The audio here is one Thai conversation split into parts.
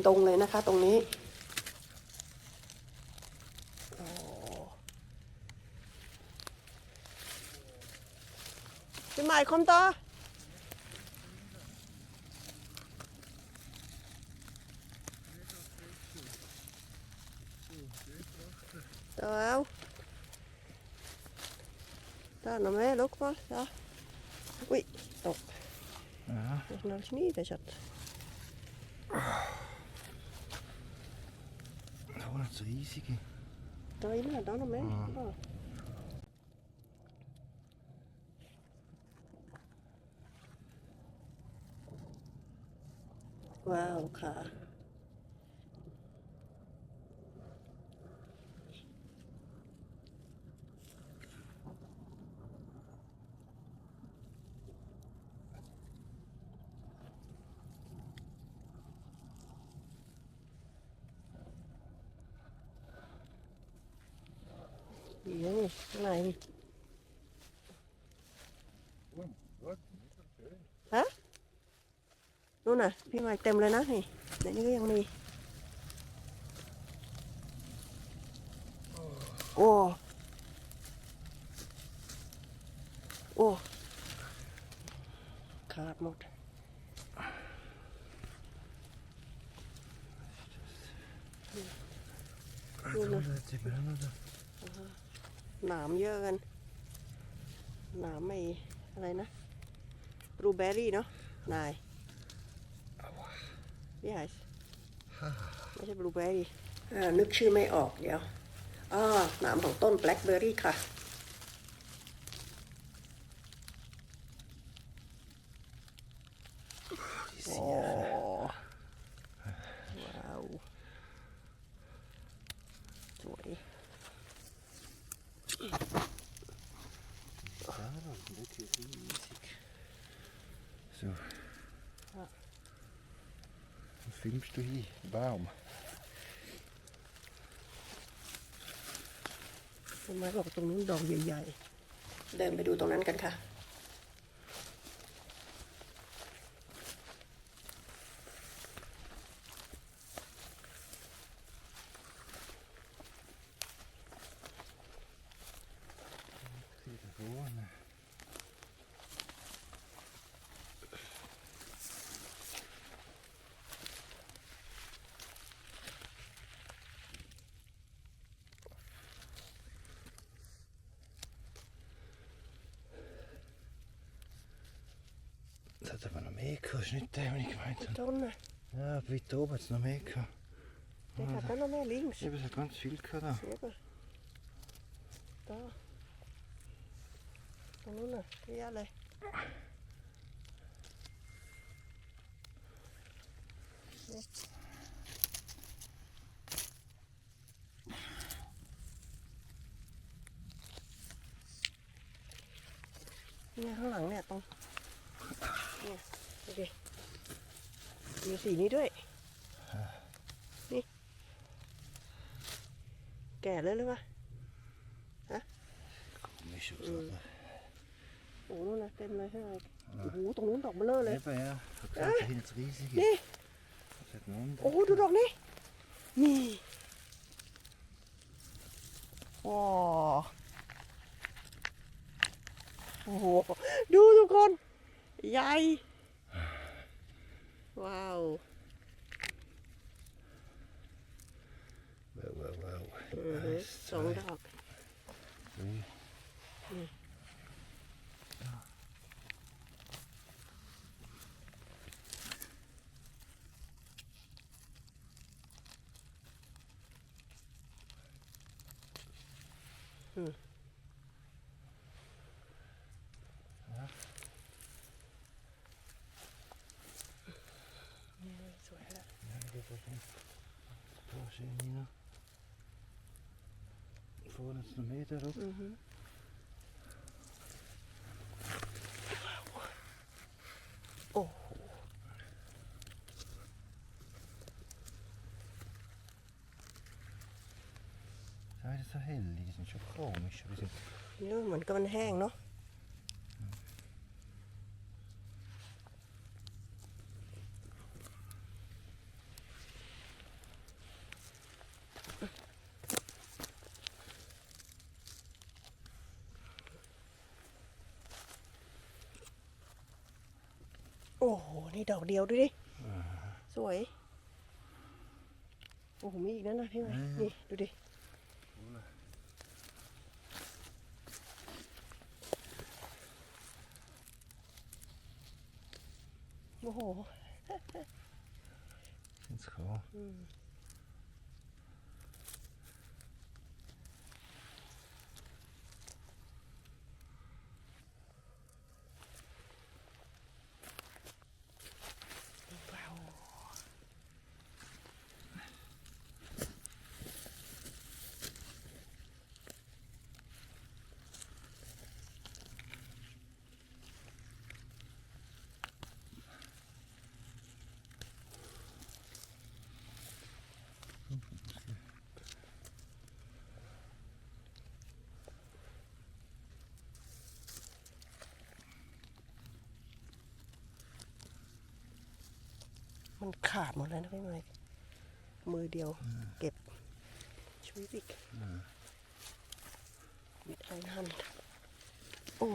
เต็มตรงเลยนะคะ ตรงนี้โอ้พี่ใหม่คอมต่อต่อเอาต่อหน่อยไหมลุกมาต่ออุ้ยตก Ja, nog naar snieden zat. oh, dat sih, sige. Dah ini ada nama eh. Ah. Wow, okay. นู่นน่ะ พี่ใหม่เต็มเลยนะนี่ในนี้ก็ยังมี โอ้ โอ้ ขาดหมด Zo, dat is bijna dat. หนามเยอะกัน หนามไม่อะไรนะบลูเบอร์รี่เนาะ นาย พี่ไฮไม่ใช่บลูเบอร์รี่นึกชื่อไม่ออกเดี๋ยวอ่าหนามของต้นแบล็คเบอร์รี่ค่ะโอ้ว้าว สวย Ja, dat is riesig. Zo. Ja. Was filmst du hier? Baum. ต้นไม้บอกตรงนู้นดอกใหญ่ๆ เดินไปดูตรงนั้นกันค่ะ 'Das hat aber noch mehr gehabt, ist nicht der, den ich gemeint habe. ต้นน่ะ Ja, aber weiter oben hat es noch mehr gehabt. เด็กขัด ดูดิมีสีนี้ด้วย นี่ แก่เลยหรือเปล่า Komisch aus, Mhm. oder? โอ้โหนู่นนะเต็มเลยใช่ไหมโอ้โหตรงนู้นดอกเบลอเลย Eben, ja. Ich habe gesagt, da hinten das riesige. นี่ Das hat einen anderen. โอ้โหดูดอกนี้นี่ว้าวโอ้โห ดูทุกคน ใหญ่ ว้าว Wow, wow, wow. อือฮึ Eins, สอง zwei, ดอก drei. นี่สวยแล้ว Ja, dat was een paar schön hier. Vorne ist noch mehr drauf. อือฮึโอ้โห Schau das so hin. väldigt liksom, så komisch. Liksom. นี่เหมือนกับมันแห้งเนาะ อ้โห นี่ดอกเดียวดูดิ สวย โอ้โห มีอีกนั่นนะพี่ไหมนี่ ดูดิ โอ้โห Finns kvar. ว้าว มันขาดหมดแล้วนะพี่ไม้มือเดียวเก็บช่วยบิกบิดไอ้นั่นโอ้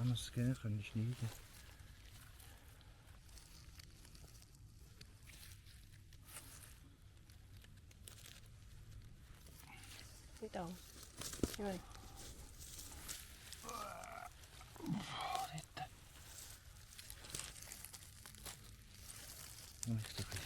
Annars ska jag kan ich nicht. พี่ตองพี่ไม้ Nicht so viel. Det är tinnet nu. Kijk maar terug naar een andere oorcover. เดิ นไปข้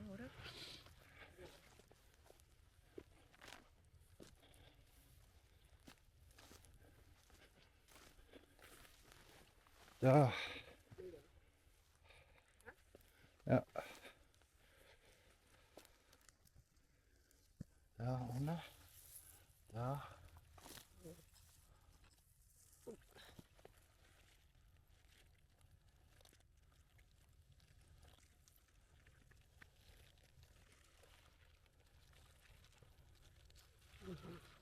Ja. Ja, Anne. Ja.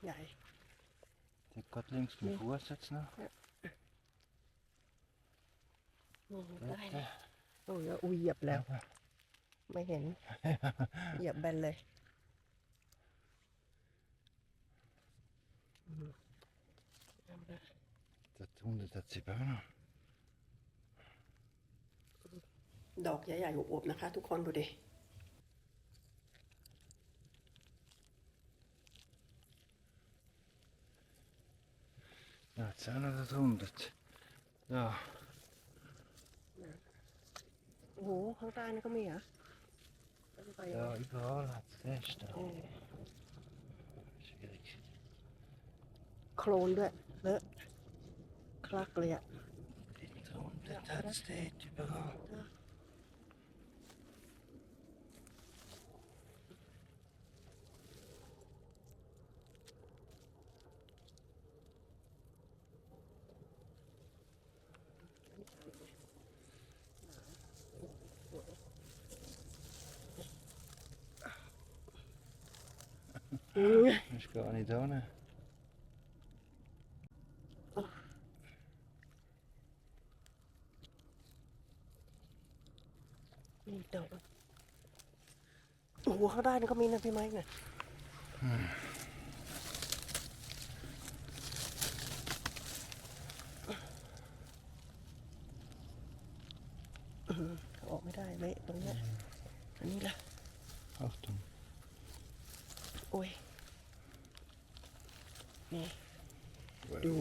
ใหญ่ Die gaat links mijn voet zetten. nou. โอ้โห Dat, ได้ eh, โอ้ยอุ้ยเหยียบแล้ว ja. ไม่เห็น เหยียบแบนเลยอืม Dat doen de dat ze bijna. ดอกใหญ่ๆอวบๆนะคะ ทุกคนดูดิ Ja, het zijn er dat honderd. Ja. โอ้ โหข้างใต้นี่ก็มีเหรอะไป Ja, überall hat es Nester. เออ Schwierig. โคลนด้วยเลอะคลักเลยอะ Lite hundet här steht überall. Ich gar nicht da. Ne? นี่ดอกโอ้โหข้างใต้นี่ก็มีนะพี่ไม้เนี่ยอืมเอาออกไม่ได้ไหมตรงเนี้ยอันนี้ล่ะ Achtung. โอ้ยนี่ Wow. ดู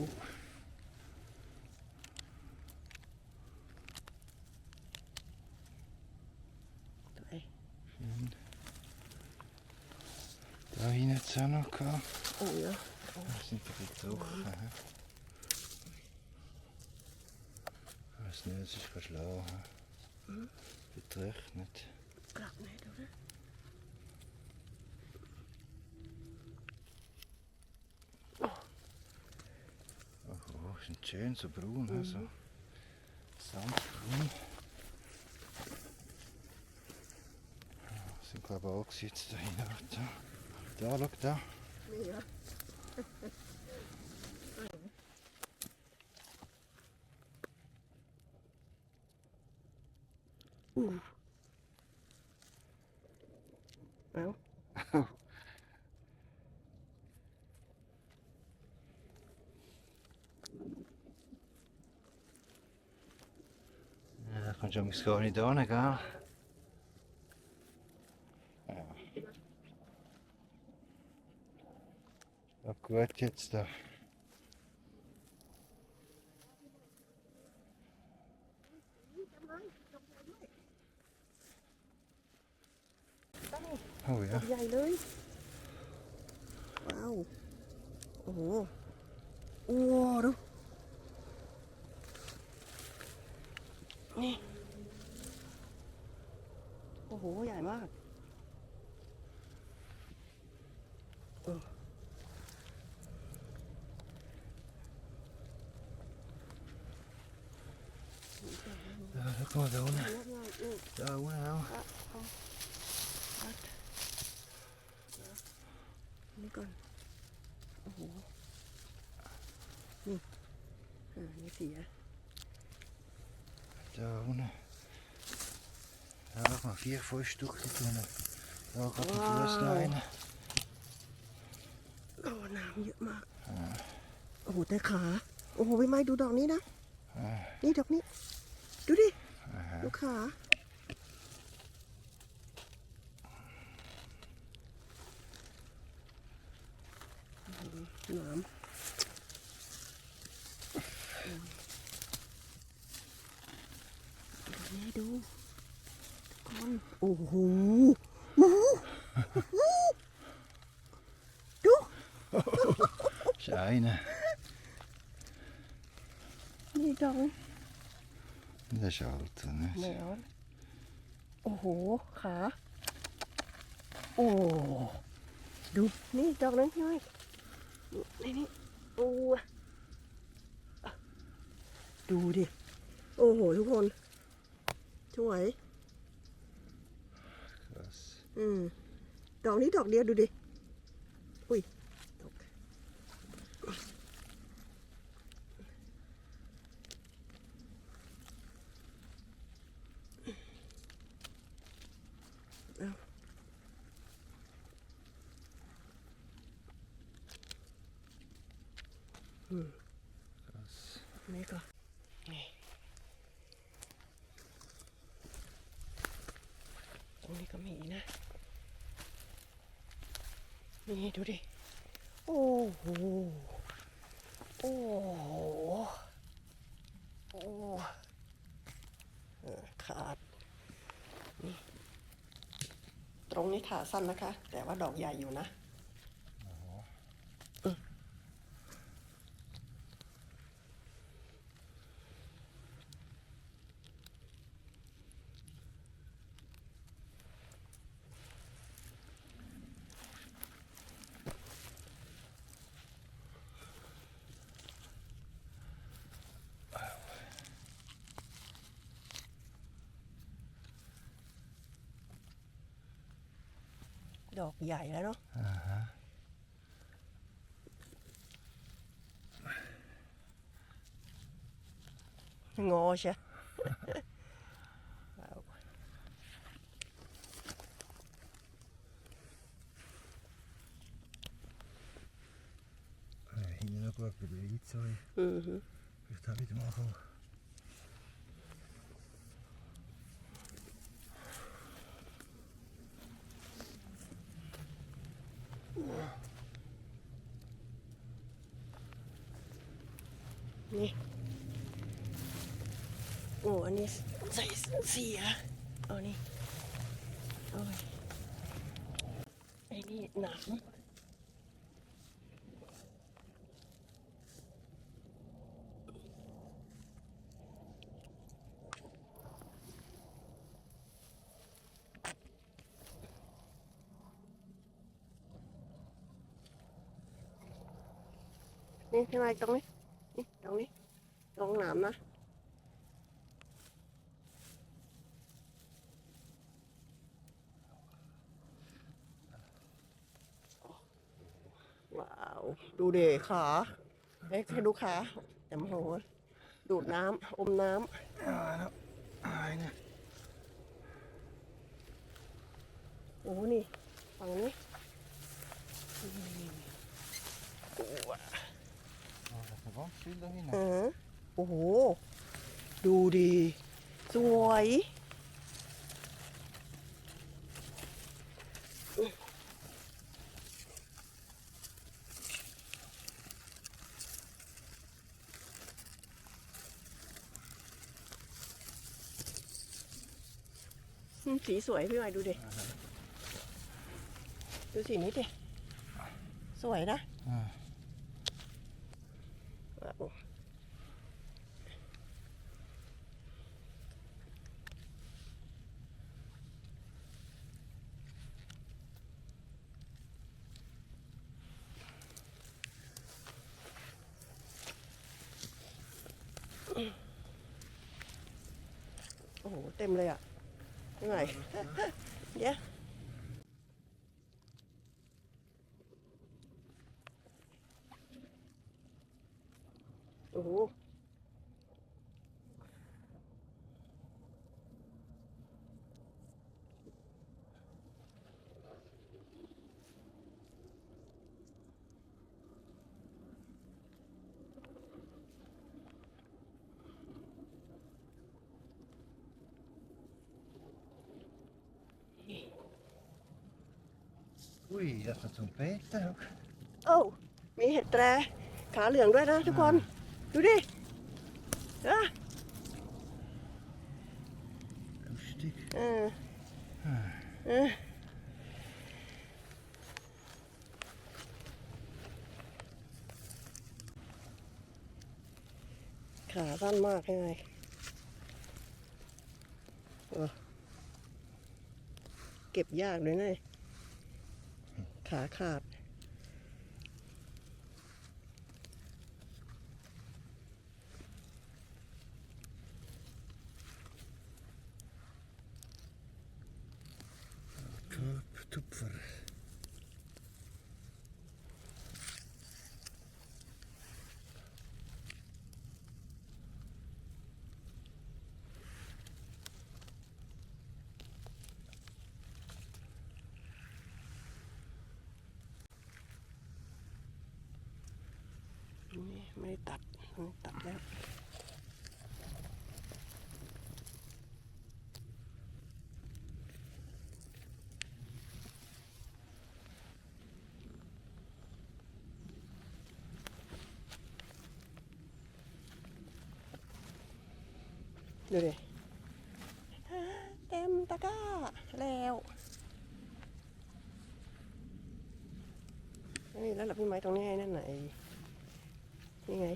ตัวไอ้ Da hinten hat es auch noch gehabt. โอ้ยเนาะ Das sind ein bisschen hoch. Aha. Ich weiß nicht, es ist verschlagen. Betrechnet. กลับไห sind schön so braun, also Sandbraun. Ja, Sind glaube ich angesetzt da hinten. Da, schau da. นี่ Ja, da kannst du übrigens gar nicht hin, gell? Ja. Ja, gut jetzt da. ตั้ง Oh ja. ใหญ่เลย ว้าว โอ้โหโอ้โหดู นี่ โอ้โห ใหญ่มากเออ Ja, schau mal da unten. เยอะมากนี่ Da unten auch. อะเอาวัดนี่ก่อน โอ้โห นี่อ่านี่เสีย Da unten. Da auch mal vier, fünf Stück da unten. Da gerade die Wow. Fußleine. โอ้น้ำเยอะมาก โอ้โหแต่ขา โอ้โหใบไม้ดูดอกนี้นะอ่านี่ดอกนี้ ดูดิ Aha. ดูขา น้ำดูนี่ดูทุกคน โอ้โหโอ้โหดู Das ist eine. นี่ดอก Das ist alt, แม nicht? วโอ้โหขาโอ้ดูนี่ดอกนั้นพี่อ้อยนี่นี่โอ้ดูดิ โอ้โห ทุกคนสวย Krass. อืมดอกนี้ดอกเดียวดูดิ อุ้ยตกเอาอืม Krass. นี่ก่อนนี่ตรงนี้ก็มีนะ นี่ดูดิ โอ้โห โอ้โห โอ้ขาด นี่ ตรงนี้ขาสั้นนะคะ แต่ว่าดอกใหญ่อยู่นะ ดอกใหญ่แล้วเนาะ Aha. งอใช่ ว้าว Guck, det blir hit så i. อือฮึ Vi tar lite mat och นี่โอ้อันนี้ใส่เสียเอานี่เอาไปไอ้นี่หนามนี่ทำไมตรงนี้ นี่ตรงนี้ตรงหนามนะว้าว ดูเดขาเอ็กซ์ดูขาแต่โหดูดน้ำอมน้ Ja, no. Ai, ne. ำโอ้นี่ฝั่งนี้โอ้ Ja, det var synd där เอ inne. อโอ้โห ดูดี สวยอืมสีสวยพี่ใหม่ดูดิ ดูสีนี้ดิ สวยนะ Ja. ว้าวโอ้โห เต็มเลยอะยังไงเดี๋ยวโอ้โห Oj, jag får trumpeter också. โอ้ามีเห็ดแตรขาเหลืองด้วยนะทุกคน ดูดิอะ Lustig. เออเออขาสั้นมากยังไงเออเก็บยากเลยไง ขาขาด Topp, tupfer. นี่ไม่ได้ตัดไม่ได้ตัดแล้ว ดูดิเต็มตะกร้าแล้วนี่แล้วหลับพี่ไม้ตรงนี้ไงนั่นไหนนี่ไง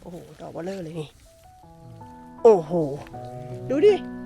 โอ้โหดอกเบลเลอร์เลยนี่ โอ้โห ดูดิ Oj,